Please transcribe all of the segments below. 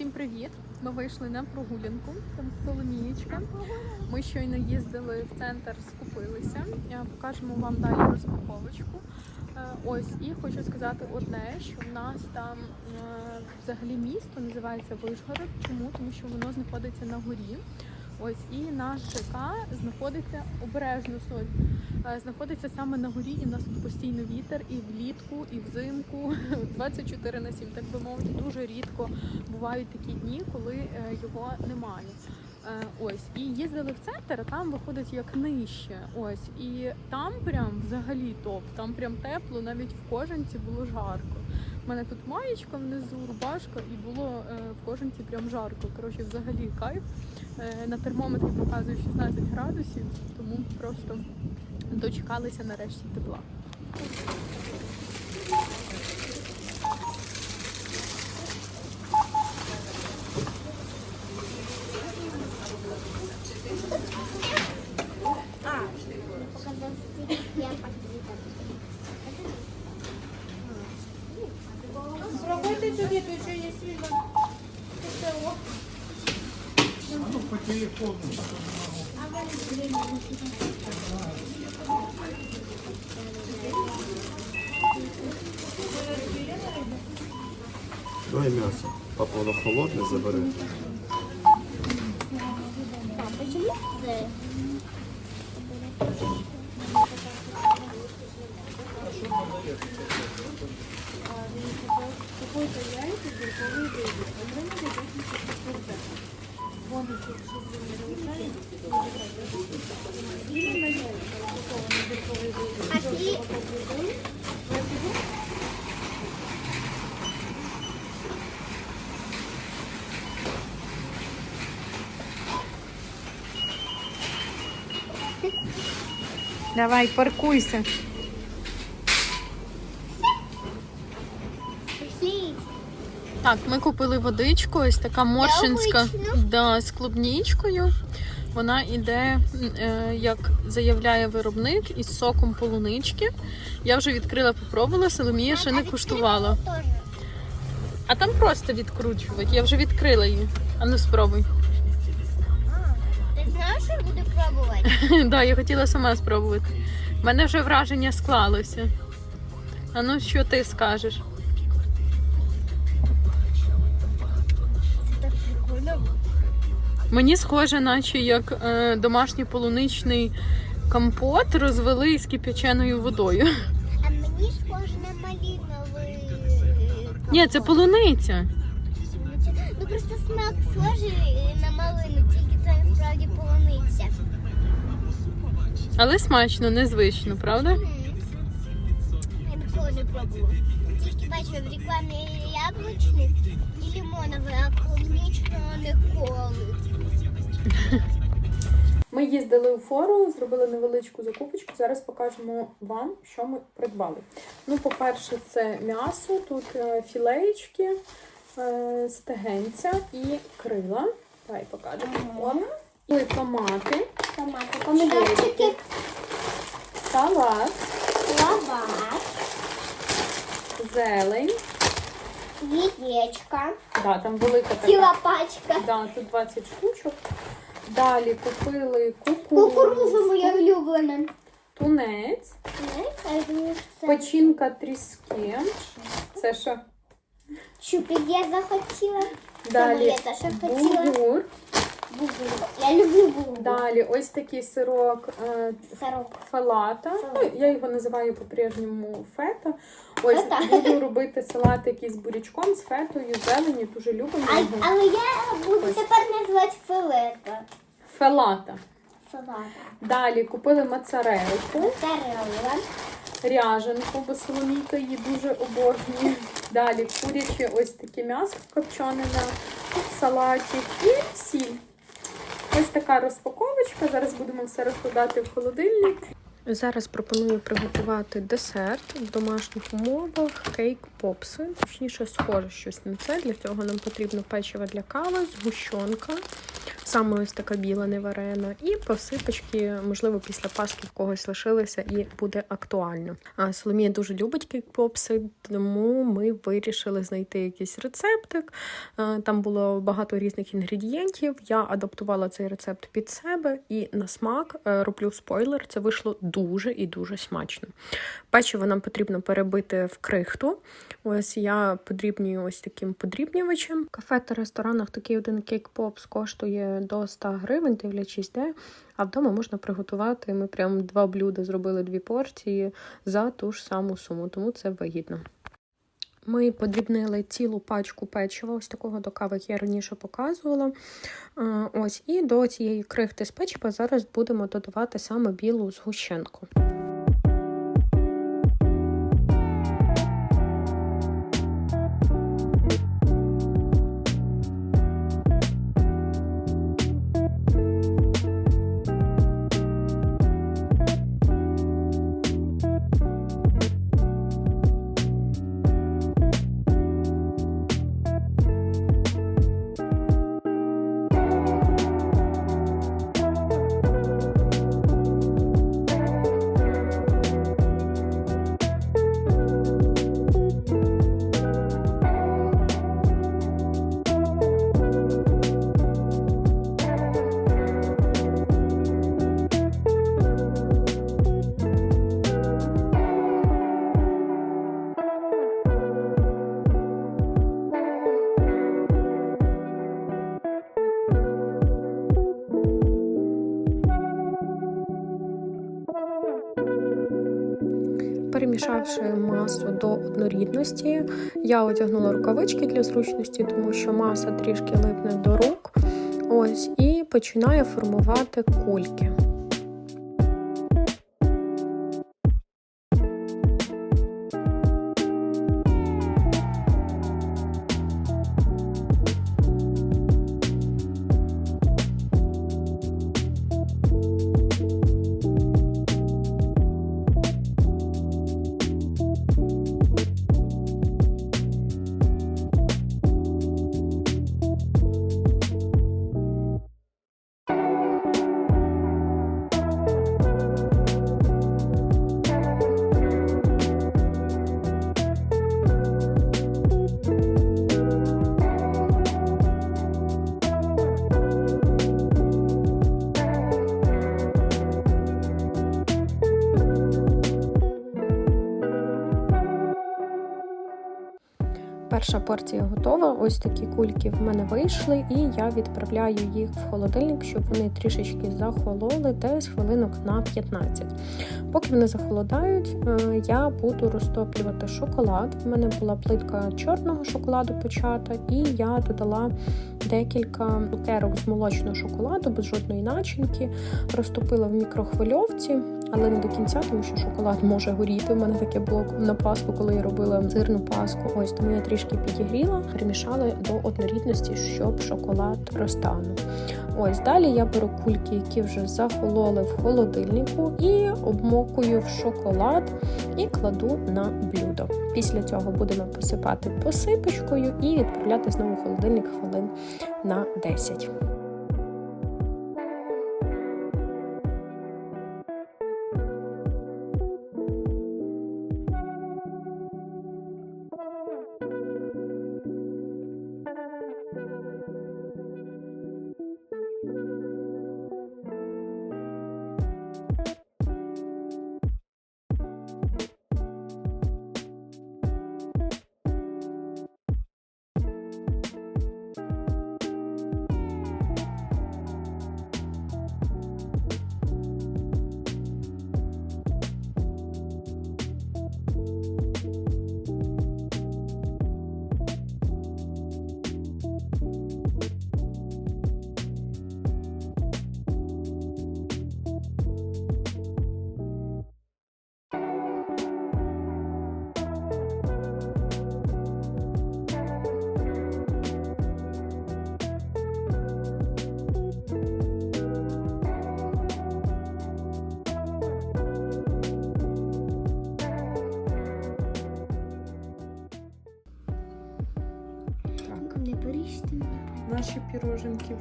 Всім привіт! Ми вийшли на прогулянку. Там Соломієчка. Ми щойно їздили в центр, скупилися. Я покажемо вам далі розпаковочку. Е, Ось і хочу сказати одне, що в нас там е, взагалі місто називається Вишгород. Чому? Тому що воно знаходиться на горі. Ось і наш ЖК знаходиться обережно соль. е, Знаходиться саме на горі, і в нас тут постійно вітер і влітку, і взимку 24 на 7, так би мовити, дуже рідко бувають такі дні, коли е, його немає. Е, Ось і їздили в центр, а там виходить як нижче. Ось і там прям взагалі топ. Там прям тепло, навіть в кожанці було жарко. У мене тут маєчка внизу, рубашка, і було е, в кожанці прям жарко. Коротше, взагалі кайф. Е, На термометрі показує 16 градусів, тому просто дочекалися нарешті тепла. Проходьте сюди, тут ще є світло. ПТО. Ну, по телефону. Давай м'ясо. Папа, воно холодне, забери. А ти Давай, паркуйся. Так, ми купили водичку, ось така моршинська да, з клубнічкою. Вона йде, е, як заявляє виробник, із соком полунички. Я вже відкрила, попробувала, Соломія ще не куштувала. А там просто відкручувати. Я вже відкрила її. А ну спробуй. Ти знаєш, що я буду пробувати? да, я хотіла сама спробувати. У мене вже враження склалося. А ну що ти скажеш? Мені схоже, наче як е, домашній полуничний компот розвели з кип'яченою водою. А мені схоже на малиновий. Ні, це полуниця. Ну просто смак схожий на малину, тільки це насправді полуниця. Але смачно, незвично, правда? Я ніколи не пробувала. Тільки бачила в рекламі яблучний і лимоновий, а клубничного ніколи. Ми їздили у фору, зробили невеличку закупочку. Зараз покажемо вам, що ми придбали. Ну, по-перше, це м'ясо, тут е, філеєчки, е, стегенця і крила. Давай покажемо. Ага. І томати, Томати, помідорчики, салат, лаваш, зелень. Яєчка, Да, там велика така. ціла пачка. Да, тут 20 штучок. Далі купили Кукуруза Кукурузу моя улюблена. тунець, Знаєте, я думаю, це печінка тріски. Це що? чупик я захотіла. Далі я теж хотіла. булгур. Я люблю бугу. Далі ось такий сирок е, Сорок. фалата. Ну, я його називаю по-прежньому фета. Ось Фета. буду робити салат якийсь з бурячком, з фетою, зелені, дуже любимо А, його. але я буду Ось. тепер називати филета. Фелата. Салата. Далі купили моцарелку. Моцарелла. ряженку, бо Соломійка її дуже обожнює. Далі куряче ось таке м'ясо копчене на салаті і сіль. Ось така розпаковочка. Зараз будемо все розкладати в холодильник. Зараз пропоную приготувати десерт в домашніх умовах, кейк попси. Точніше, схоже щось на це. Для цього нам потрібно печиво для кави, згущенка, Саме ось така біла неварена. І посипочки, можливо, після Пасхи в когось лишилися і буде актуально. А Соломія дуже любить кейк-попси, тому ми вирішили знайти якийсь рецептик. Там було багато різних інгредієнтів. Я адаптувала цей рецепт під себе і на смак е, роблю спойлер. Це вийшло дуже і дуже смачно. Печиво нам потрібно перебити в крихту. Ось я подрібнюю ось таким подрібнювачем. Кафе та ресторанах такий один кейк-попс коштує до 100 гривень, дивлячись де. А вдома можна приготувати. Ми прям два блюда зробили дві порції за ту ж саму суму, тому це вигідно. Ми подрібнили цілу пачку печива, ось такого до кави, як я раніше показувала. Ось, і до цієї крихти з печива зараз будемо додавати саме білу згущенку. Однорідності, я одягнула рукавички для зручності, тому що маса трішки липне до рук. Ось, і починаю формувати кульки. Перша порція готова. Ось такі кульки в мене вийшли, і я відправляю їх в холодильник, щоб вони трішечки захололи, десь хвилинок на 15. Поки вони захолодають, е, я буду розтоплювати шоколад. В мене була плитка чорного шоколаду почата, і я додала декілька цукерок з молочного шоколаду без жодної начинки, розтопила в мікрохвильовці. Але не до кінця, тому що шоколад може горіти. У мене таке було на паску, коли я робила сирну паску. Ось тому я трішки підігріла, перемішала до однорідності, щоб шоколад розтанув. Ось далі я беру кульки, які вже захололи в холодильнику, і обмокую в шоколад і кладу на блюдо. Після цього будемо посипати посипочкою і відправляти знову в холодильник хвилин на 10.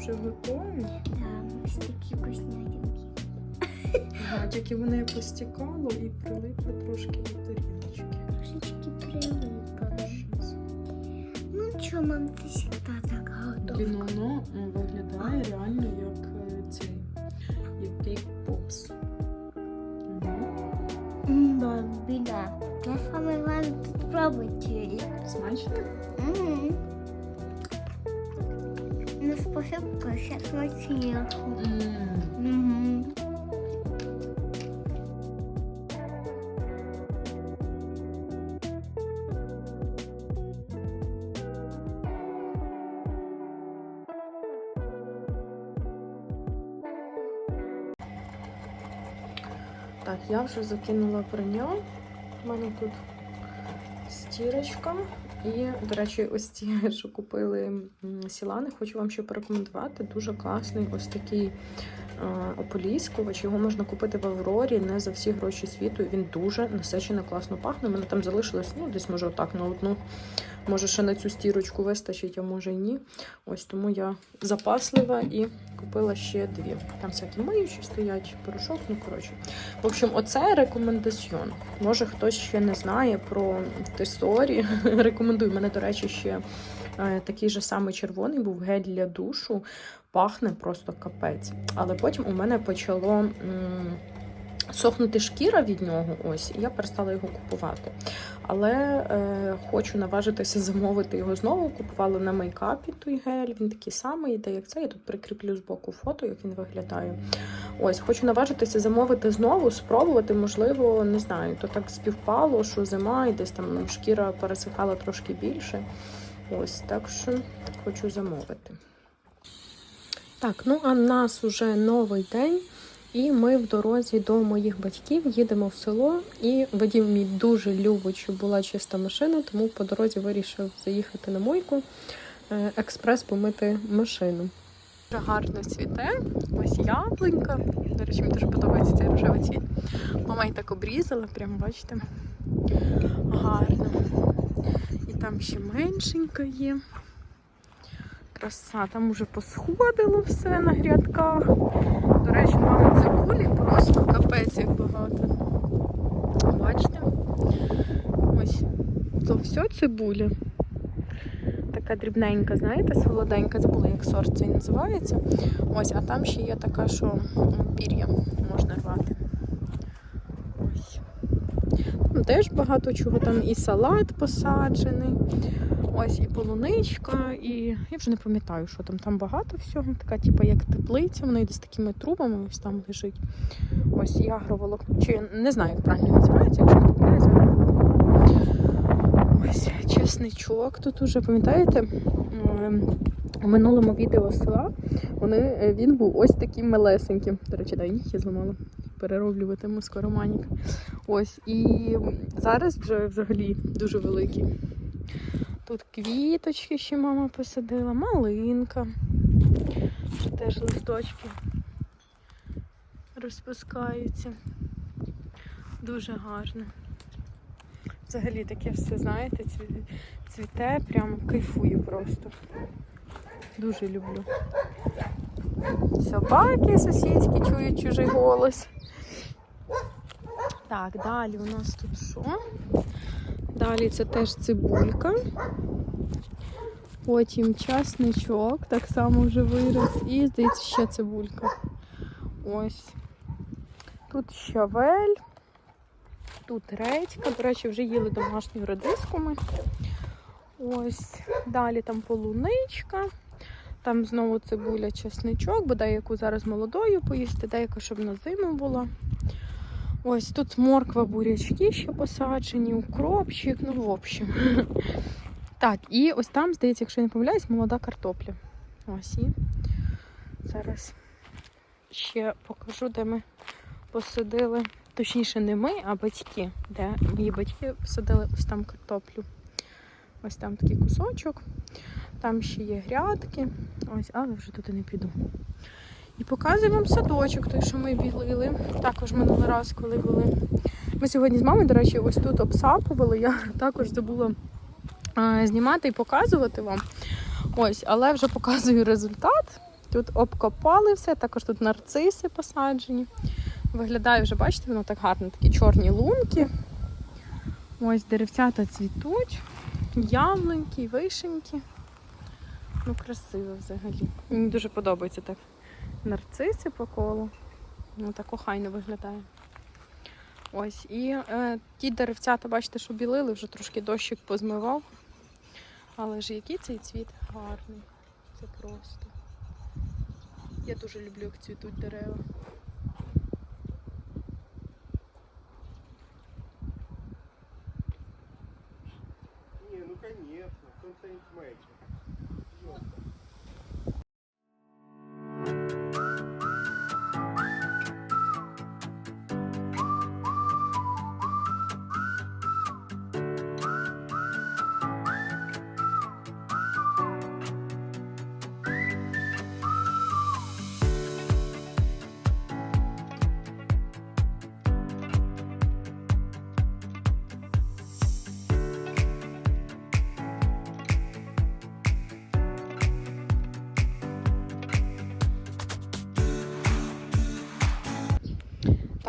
Вже готові. Там ось такі вкуснятинки. Ага, тільки вони постікало і прилипли трошки до тарілочки. Трошечки прилипали. Ну що, мам, ти завжди так готова. Блін, воно виглядає реально як е, цей, як кейк попс. Мгм. Бомбіна. Я саме вам спробувати. Смачно? Мгм. Спасибо, сейчас Угу. Так, я вже закинула прання. У мене тут стірочка. І, до речі, ось ці, що купили сілани, хочу вам ще порекомендувати. Дуже класний ось такий ополіскувач. Його можна купити в Аврорі не за всі гроші світу. Він дуже насичено класно пахне. У мене там залишилось, ну, десь може отак на одну. Може, ще на цю стірочку вистачить, а може й ні. Ось тому я запаслива і купила ще дві. Там всякі миючі стоять, порошок, ну коротше. В общем, оце рекомендаціон. Може хтось ще не знає про тесорі. Рекомендую. Мене, до речі, ще е, такий же самий червоний був гель для душу. Пахне просто капець. Але потім у мене почало. Сохнути шкіра від нього, ось, я перестала його купувати. Але е, хочу наважитися замовити його знову. Купувала на мейкапі той гель. Він такий самий, йде як це. Я тут прикріплю з боку фото, як він виглядає. Ось, хочу наважитися замовити знову, спробувати. Можливо, не знаю, то так співпало, що зима і десь там шкіра пересихала трошки більше. Ось, так що хочу замовити. Так, ну а в нас уже новий день. І ми в дорозі до моїх батьків їдемо в село. І водій мій дуже любить, щоб була чиста машина, тому по дорозі вирішив заїхати на мойку, е, експрес помити машину. Дуже гарно цвіте. Ось яблунька. До речі, мені дуже подобається цей рожевий цвіт. Мама її так обрізала, прямо бачите. Гарно. І там ще меншенька є. Краса, там уже посходило все на грядках. До речі, мама цибулі просто капець як багато. Бачите? Ось. То все цибуля. Така дрібненька, знаєте, солоденька, забула, як сорт цей називається. Ось, а там ще є така, що пір'я можна рвати. Ось. Там теж багато чого, там і салат посаджений. Ось і полуничка, і я вже не пам'ятаю, що там. Там багато всього. Така, типу, як теплиця, вона йде з такими трубами, ось там лежить. Ось і. Чи я не знаю, як правильно називається, якщо не помиляюся. Ось чесничок тут уже, пам'ятаєте? Ем, У минулому відео села вони, е, він був ось таким малесеньким. До речі, дай їх я зламала. Перероблюватиму скоро манік. Ось. І зараз вже взагалі дуже великий. Тут квіточки ще мама посадила, малинка. Теж листочки розпускаються. Дуже гарно. Взагалі таке все, знаєте, цвіте, прям кайфую просто. Дуже люблю. Собаки сусідські чують чужий голос. Так, далі у нас тут що? Далі це теж цибулька. Потім часничок, так само вже вирос. І, здається, ще цибулька. Ось. Тут щавель. Тут редька. До речі, вже їли домашню редиску ми. Ось. Далі там полуничка. Там знову цибуля, часничок, бодай яку зараз молодою поїсти, деяка, щоб на зиму була. Ось тут морква, бурячки ще посаджені, укропчик, ну в общем. Так, і ось там, здається, якщо я не помиляюсь, молода картопля. Ось і зараз ще покажу, де ми посадили. Точніше, не ми, а батьки. Де мої батьки посадили ось там картоплю. Ось там такий кусочок. Там ще є грядки. Ось, але вже туди не піду. І показую вам садочок, той, що ми білили. Також минулий раз, коли були. Ми сьогодні з мамою, до речі, ось тут обсапували. Я також забула знімати і показувати вам. Ось, але вже показую результат. Тут обкопали все, також тут нарциси посаджені. Виглядає вже, бачите, воно так гарно, такі чорні лунки. Ось деревцята цвітуть, яблуньки, вишеньки. Ну, красиво взагалі. Мені дуже подобається так. Нарциси по колу. Ну, так охайно виглядає. Ось. І е, ті деревцята, бачите, що білили, вже трошки дощик позмивав. Але ж який цей цвіт гарний. Це просто. Я дуже люблю, як цвітуть дерева. Не, ну конечно, контент менше.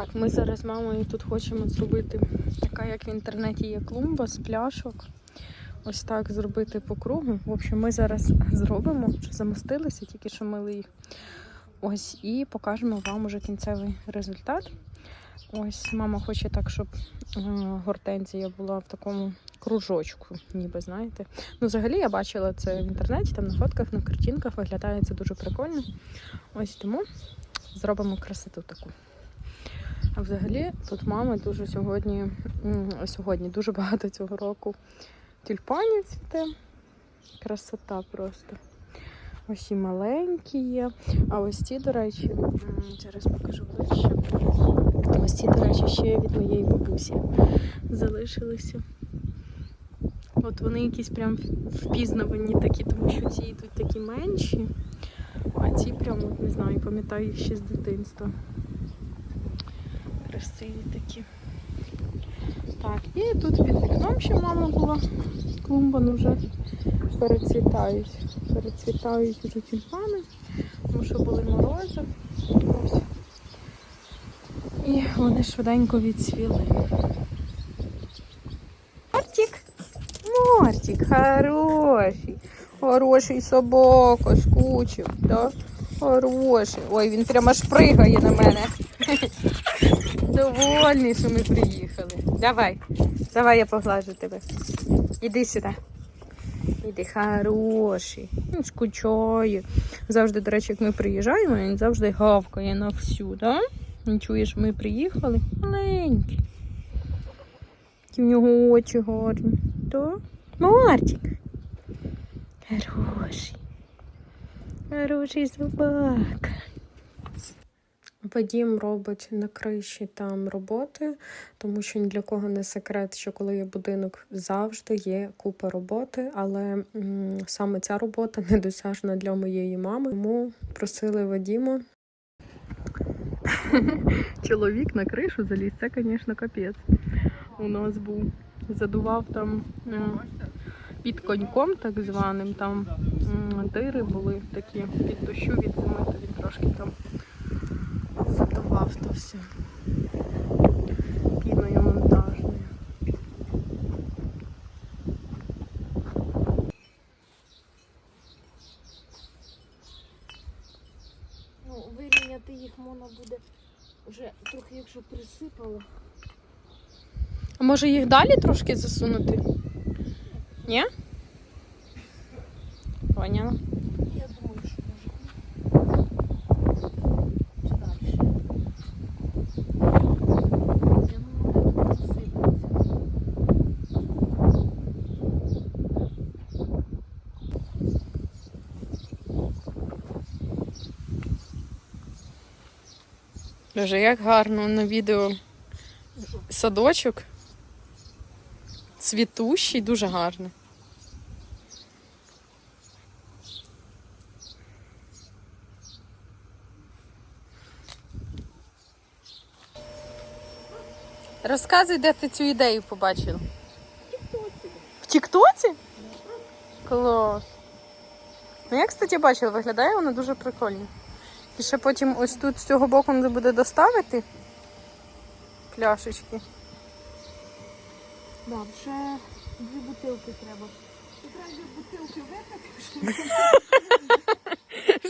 Так, ми зараз з мамою тут хочемо зробити така, як в інтернеті є клумба з пляшок. Ось так зробити по кругу. В общем, ми зараз зробимо, вже замостилися, тільки що мили їх. Ось, і покажемо вам уже кінцевий результат. Ось мама хоче так, щоб е, гортензія була в такому кружочку, ніби знаєте. Ну, взагалі я бачила це в інтернеті, там на фотках, на картинках виглядає це дуже прикольно. Ось тому зробимо красоту таку. А взагалі тут мами дуже сьогодні, сьогодні дуже багато цього року тюльпанів цвіте. Красота просто. Ось і маленькі є. А ось ці, до речі, зараз покажу ближче. Ось ці, до речі, ще від моєї бабусі залишилися. От вони якісь прям впізнавані такі, тому що ці йдуть такі менші, а ці прям, не знаю, пам'ятаю їх ще з дитинства красиві такі. Так, і тут під вікном ще мама була. Клумба ну вже перецвітають. Перецвітають вже тюльпани, тому що були морози. Ось. І вони швиденько відцвіли. Мортик! Мортик, хороший. Хороший собака, скучив, да? Хороший. Ой, він прямо аж пригає на мене. Довольний, що ми приїхали. Давай, давай я поглажу тебе. Іди сюди. Іди, хороший. Він скучає. Завжди, до речі, як ми приїжджаємо, він завжди гавкає на всю, да? Він чує, що ми приїхали. Маленький. В нього очі гарні. Да? Мартик. Хороший. Хороший собака. Вадім робить на криші там роботи, тому що ні для кого не секрет, що коли є будинок, завжди є купа роботи, але м, саме ця робота недосяжна для моєї мами. Тому просили Вадіма. Чоловік на кришу заліз, це, звісно, капець. У нас був задував там під коньком, так званим, там дири були такі від дощу, від зими, він трошки там задував то все. Піною монтажною. Ну, вирівняти їх можна буде вже трохи, якщо присипало. А може їх далі трошки засунути? Ні? Поняла. Я думаю, що може. Чи далі? Я думаю, вони тут засипаються. Боже, як гарно на відео садочок. Цвітущий, дуже гарно. Розказуй, де ти цю ідею побачила. В Тіктоці. В Тіктоці? Клас. Ну, я, кстати, бачила, виглядає вона дуже прикольно. І ще потім ось тут з цього боку треба буде доставити пляшечки. Да, ще дві бутилки треба. Треба дві бутилки випити,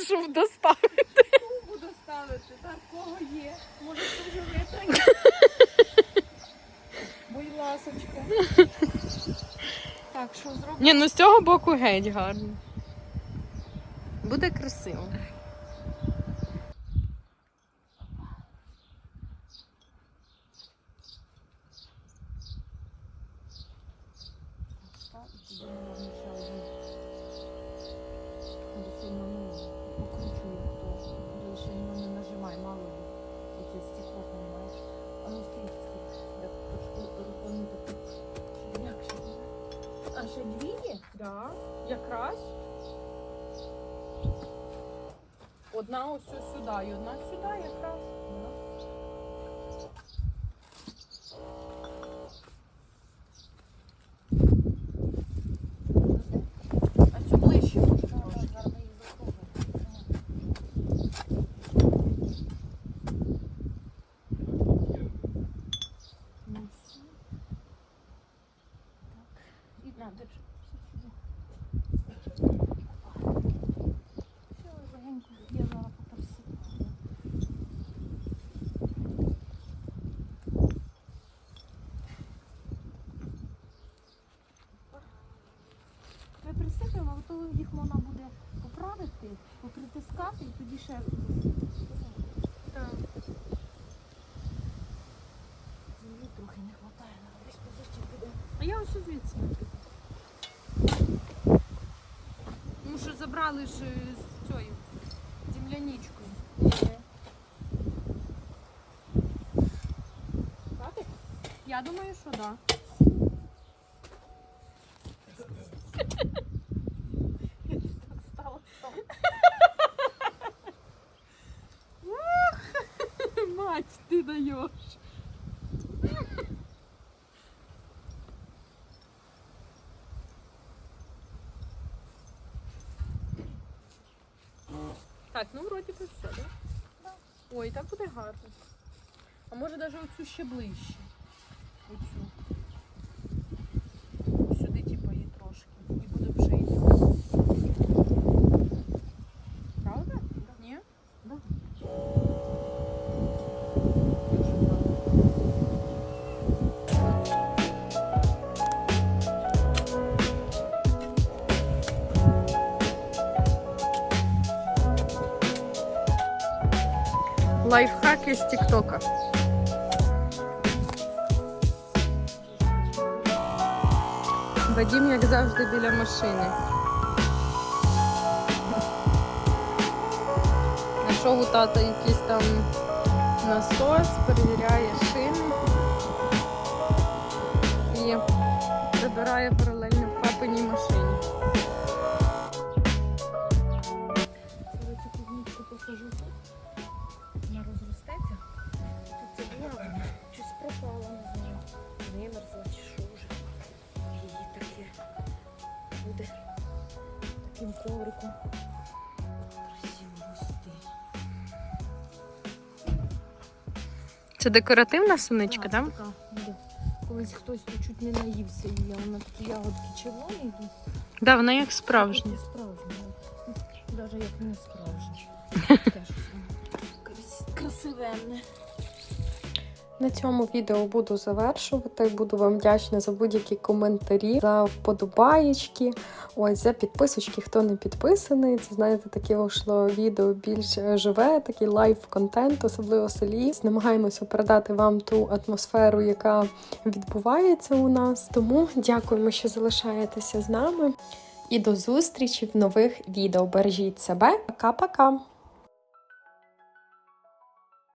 Щоб доставити. щоб буду ставити. Так, кого є? Може, ти вже витратив? Будь ласочка. Так, що зробимо? Ні, ну з цього боку геть гарно. Буде красиво. Якраз. Одна ось сюди і одна сюди якраз. що забрали ж е, з цією земляничкою. Хватить? Я думаю, що так. Да. Так стало. Мать, ти даєш. Ой, так буде гарно. А може навіть оцю ще ближче. Лайфхаки з Тіктока. Вадим, як завжди, біля машини. Знайшов у тата якийсь там насос, перевіряє шини і прибирає паралельно в машині. Буде таким ковриком. Це декоративна суничка, так? Така буде. Колись хтось тут чуть не наївся її, вона такі ягодки червоні йдуть. Да, вона як справжня. Такі справжні. Навіть як не справжні. Теж крас- красивенне. На цьому відео буду завершувати. Буду вам вдячна за будь-які коментарі, за вподобаєчки, ось за підписочки, хто не підписаний. Це знаєте, таке вийшло відео більш е, живе, такий лайв-контент, особливо в селі. Намагаємося передати вам ту атмосферу, яка відбувається у нас. Тому дякуємо, що залишаєтеся з нами. І до зустрічі в нових відео. Бережіть себе. Пока-пока!